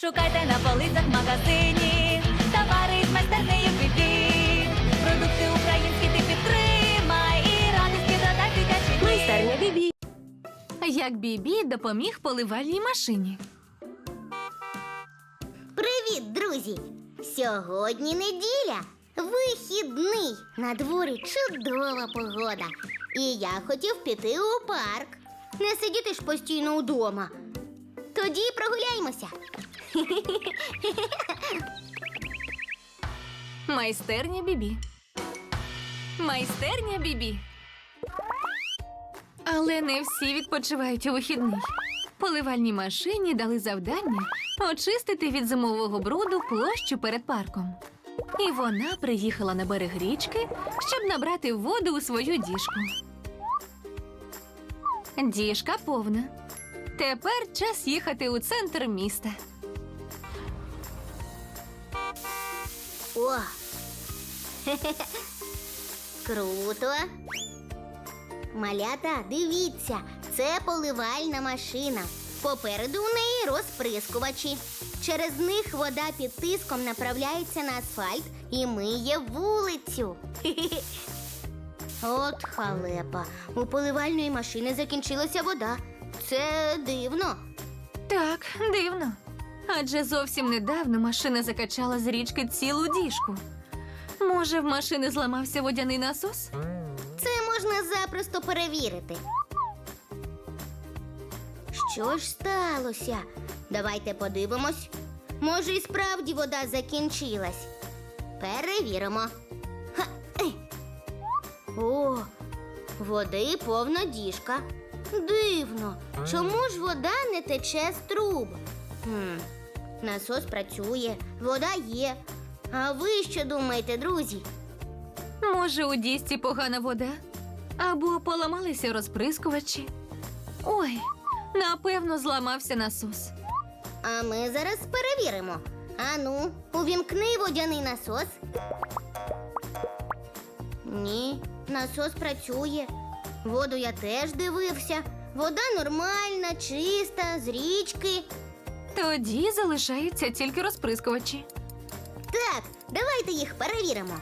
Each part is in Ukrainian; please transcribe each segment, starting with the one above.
Шукайте на полицях в магазині, товари з майстернею бібі. Продукти українські ти підтримай і радості додай дитячий дім. Майстерня Бібі. Як Бібі допоміг поливальній машині. Привіт, друзі! Сьогодні неділя. Вихідний. На дворі чудова погода. І я хотів піти у парк. Не сидіти ж постійно вдома. Тоді прогуляємося. Майстерня Бібі. Майстерня Бібі. Але не всі відпочивають у вихідний. Поливальній машині дали завдання очистити від зимового бруду площу перед парком. І вона приїхала на берег річки, щоб набрати воду у свою діжку. Діжка повна. Тепер час їхати у центр міста. О! Круто. Малята, дивіться, це поливальна машина. Попереду у неї розприскувачі. Через них вода під тиском направляється на асфальт і миє вулицю. От халепа. У поливальної машини закінчилася вода. Це дивно. Так, дивно. Адже зовсім недавно машина закачала з річки цілу діжку. Може, в машини зламався водяний насос? Це можна запросто перевірити. Що ж сталося? Давайте подивимось. Може, і справді вода закінчилась. Перевіримо. О, води повна діжка. Дивно. Чому ж вода не тече з труб? Хм, насос працює, вода є. А ви що думаєте, друзі? Може, у дісці погана вода? Або поламалися розприскувачі? Ой, напевно, зламався насос. А ми зараз перевіримо. Ану, увімкни водяний насос. Ні, насос працює. Воду я теж дивився. Вода нормальна, чиста, з річки. Тоді залишаються тільки розприскувачі. Так, давайте їх перевіримо.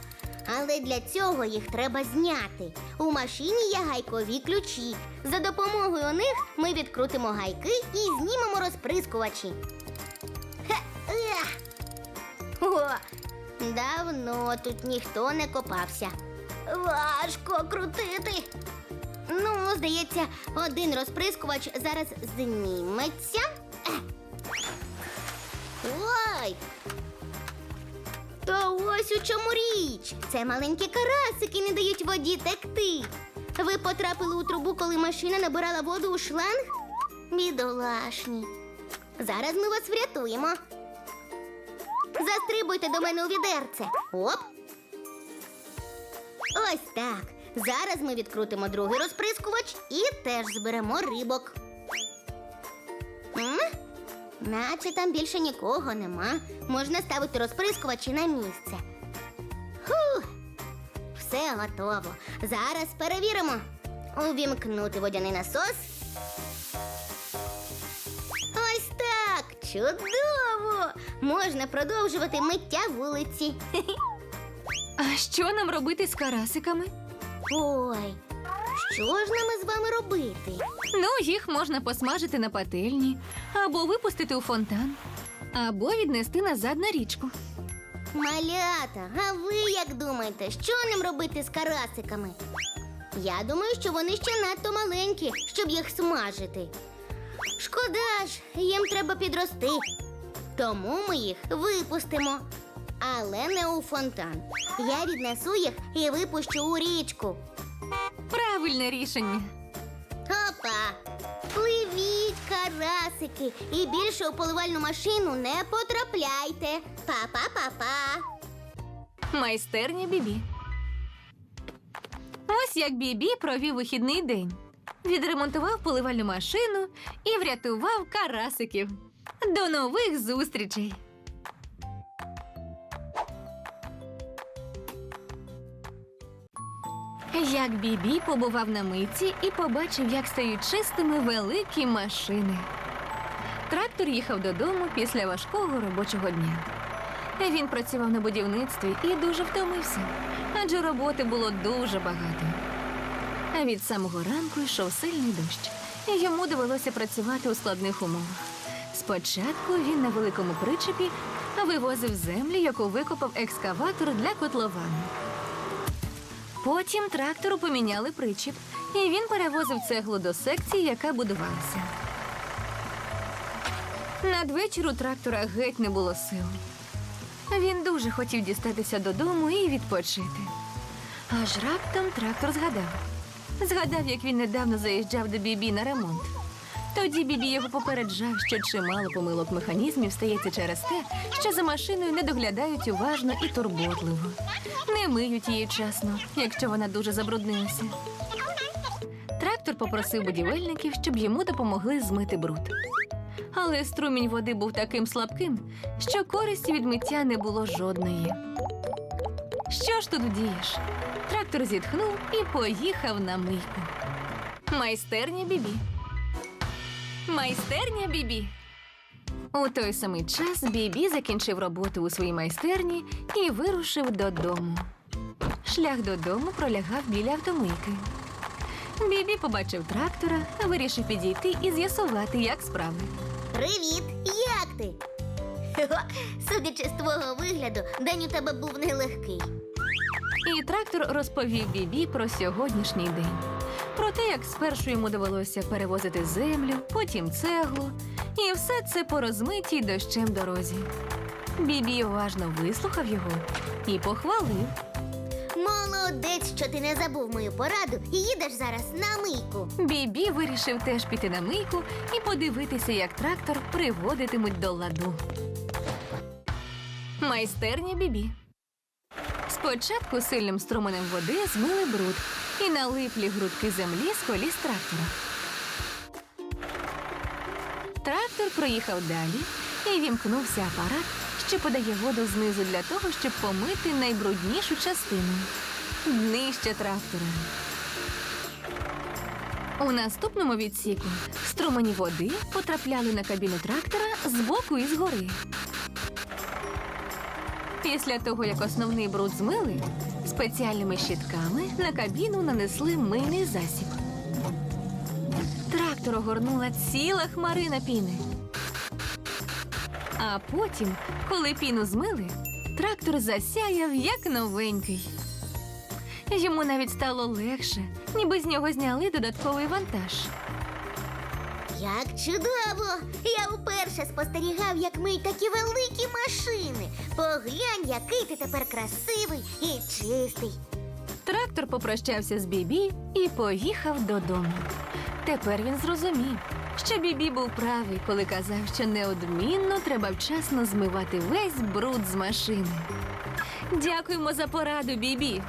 Але для цього їх треба зняти. У машині є гайкові ключі. За допомогою них ми відкрутимо гайки і знімемо розприскувачі. Хе. О, давно тут ніхто не копався. Важко крутити. Ну, здається, один розприскувач зараз зніметься. Ой, та ось у чому річ. Це маленькі карасики не дають воді текти. Ви потрапили у трубу, коли машина набирала воду у шланг? Бідолашні. Зараз ми вас врятуємо. Застрибуйте до мене у відерце. Оп. Ось так. Зараз ми відкрутимо другий розприскувач і теж зберемо рибок. Наче там більше нікого нема. Можна ставити розприскувачі на місце. Фух, все готово. Зараз перевіримо. Увімкнути водяний насос. Ось так. Чудово! Можна продовжувати миття вулиці. А що нам робити з карасиками? Ой, що ж нам із вами робити? Ну, їх можна посмажити на пательні, або випустити у фонтан, або віднести назад на річку. Малята, а ви як думаєте, що ним робити з карасиками? Я думаю, що вони ще надто маленькі, щоб їх смажити. Шкода ж, їм треба підрости. Тому ми їх випустимо. Але не у фонтан. Я віднесу їх і випущу у річку. Правильне рішення. Карасики, і більше у поливальну машину не потрапляйте. Па-па-па-па. Майстерня Бібі. Ось як Бібі провів вихідний день. Відремонтував поливальну машину і врятував карасиків. До нових зустрічей! Як Бібі побував на митці і побачив, як стають чистими великі машини. Трактор їхав додому після важкого робочого дня. Він працював на будівництві і дуже втомився, адже роботи було дуже багато. А від самого ранку йшов сильний дощ, і йому довелося працювати у складних умовах. Спочатку він на великому причепі вивозив землю, яку викопав екскаватор для котловану. Потім трактору поміняли причіп, і він перевозив цеглу до секції, яка будувалася. Надвечір у трактора геть не було сил. Він дуже хотів дістатися додому і відпочити. Аж раптом трактор згадав. Згадав, як він недавно заїжджав до Бібі на ремонт. Тоді Бібі його попереджав, що чимало помилок механізмів стається через те, що за машиною не доглядають уважно і турботливо. Не миють її вчасно, якщо вона дуже забруднилася. Трактор попросив будівельників, щоб йому допомогли змити бруд. Але струмінь води був таким слабким, що користі від миття не було жодної. Що ж тут вдієш? Трактор зітхнув і поїхав на мийку. Майстерня Бібі. Майстерня Бібі. У той самий час Бібі закінчив роботу у своїй майстерні і вирушив додому. Шлях додому пролягав біля автомийки. Бібі побачив трактора, вирішив підійти і з'ясувати, як справи. Привіт! Як ти? Хе-хе, Судячи з твого вигляду, день у тебе був нелегкий. І трактор розповів Бібі про сьогоднішній день. Про те, як спершу йому довелося перевозити землю, потім цеглу, і все це по розмитій дощем дорозі. Бібі уважно вислухав його і похвалив. Молодець, що ти не забув мою пораду і їдеш зараз на мийку. Бібі вирішив теж піти на мийку і подивитися, як трактор приводитимуть до ладу. Майстерня Бібі. Спочатку сильним струменем води змили бруд і налиплі грудки землі з коліс трактора. Трактор проїхав далі і вімкнувся апарат, що подає воду знизу для того, щоб помити найбруднішу частину днище трактора. У наступному відсіку струмені води потрапляли на кабіну трактора збоку і згори. Після того, як основний бруд змили, спеціальними щітками на кабіну нанесли мийний засіб. Трактор огорнула ціла хмарина піни. А потім, коли піну змили, трактор засяяв як новенький. Йому навіть стало легше, ніби з нього зняли додатковий вантаж. Як чудово! Я вперше спостерігав, як миють такі великі машини. Поглянь, який ти тепер красивий і чистий. Трактор попрощався з Бібі і поїхав додому. Тепер він зрозумів, що Бібі був правий, коли казав, що неодмінно треба вчасно змивати весь бруд з машини. Дякуємо за пораду, Бібі.